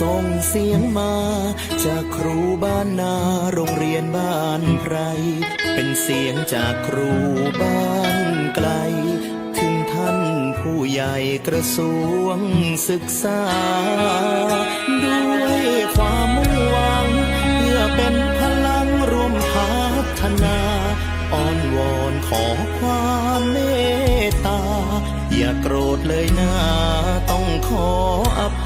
ส่งเสียงมา จากครูบ้านนาโรงเรียนบ้านไพร เป็นเสียงจากครูบ้านไกล ถึงท่านผู้ใหญ่กระทรวงศึกษา ด้วยความมุ่งหวังเพื่อเป็นพลังร่วมพัฒนาอ้อนวอนขอความเมตตา อย่าโกรธเลยนะ ต้องขออภัย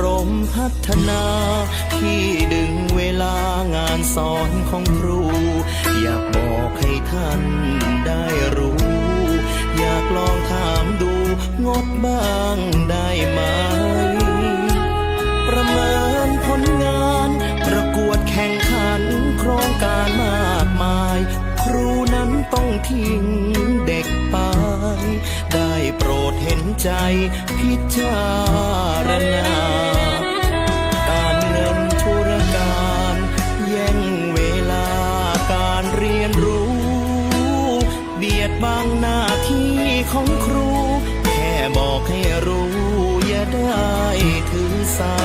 รมพัฒนาที่ดึงเวลางานสอนของครู อยากบอกให้ท่านได้รู้ อยากลองถามดูงดบ้างได้ไหม ประเมินผลงาน ประกวดแข่งขันโครงการมากมาย ครูนั้นต้องทิ้ง ใจพิจารณา การเงินธุรการแย่งเวลาการเรียนรู้ เบียดบังหน้าที่ของครู แค่บอกให้รู้ อย่าได้ถือสา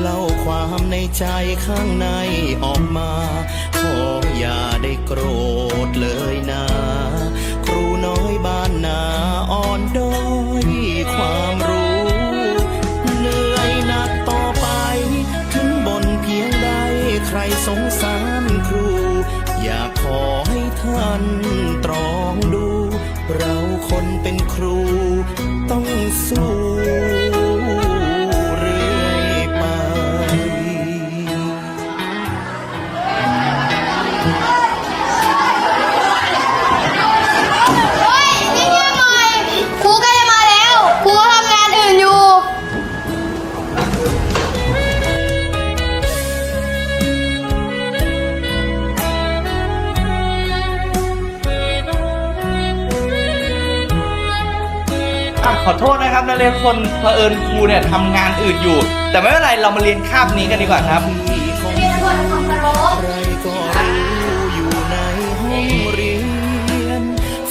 เล่าความในใจข้างในออกมา ขออย่าได้โกรธเลยนะ ครูน้อยบ้านนาอ่อนด้อยความรู้เหนื่อยหนักต่อไป ถึงบนเพียงใดใครสงสารครู อยากขอให้ท่านตรองดู เราคนเป็นครูต้องสู้ ขอโทษนะครับนักเรียนทุกคนเผอิญครูเนี่ยทำงานอื่นอยู่ แต่ไม่เป็นไรเรามาเรียนคาบนี้กันดีกว่าครับที่ของเรียนบทของกระโหลกใครก็รู้อยู่ในห้องเรียน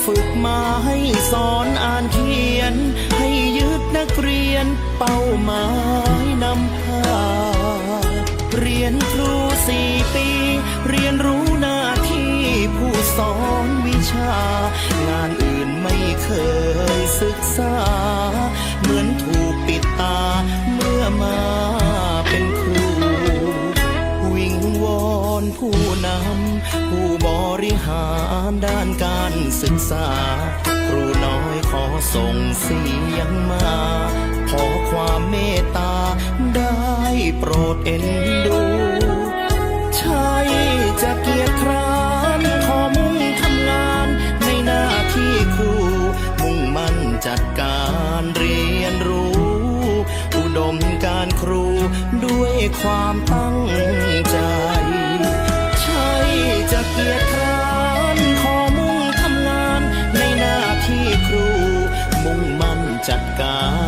ฝึกมาให้สอนอ่านเขียน ให้ยึดนักเรียนเป้าหมายนำพาเรียนครูสี่ปี เรียนรู้หน้าที่ผู้ สอนวิชา งานอื่นไม่เคยศึกษา เหมือนถูกปิดตาเมื่อมาเป็นครู วิงวอนผู้นำผู้บริหารด้านการศึกษา ครูน้อยขอส่งเสียงมา ขอความเมตตาได้โปรดเอ็นดู จัดการเรียนรู้ อุดมการครูด้วยความตั้งใจ ใช่จะเกียรติคร้านขอมุ่งทำงานในหน้าที่ครู มุ่งมั่นจัดการ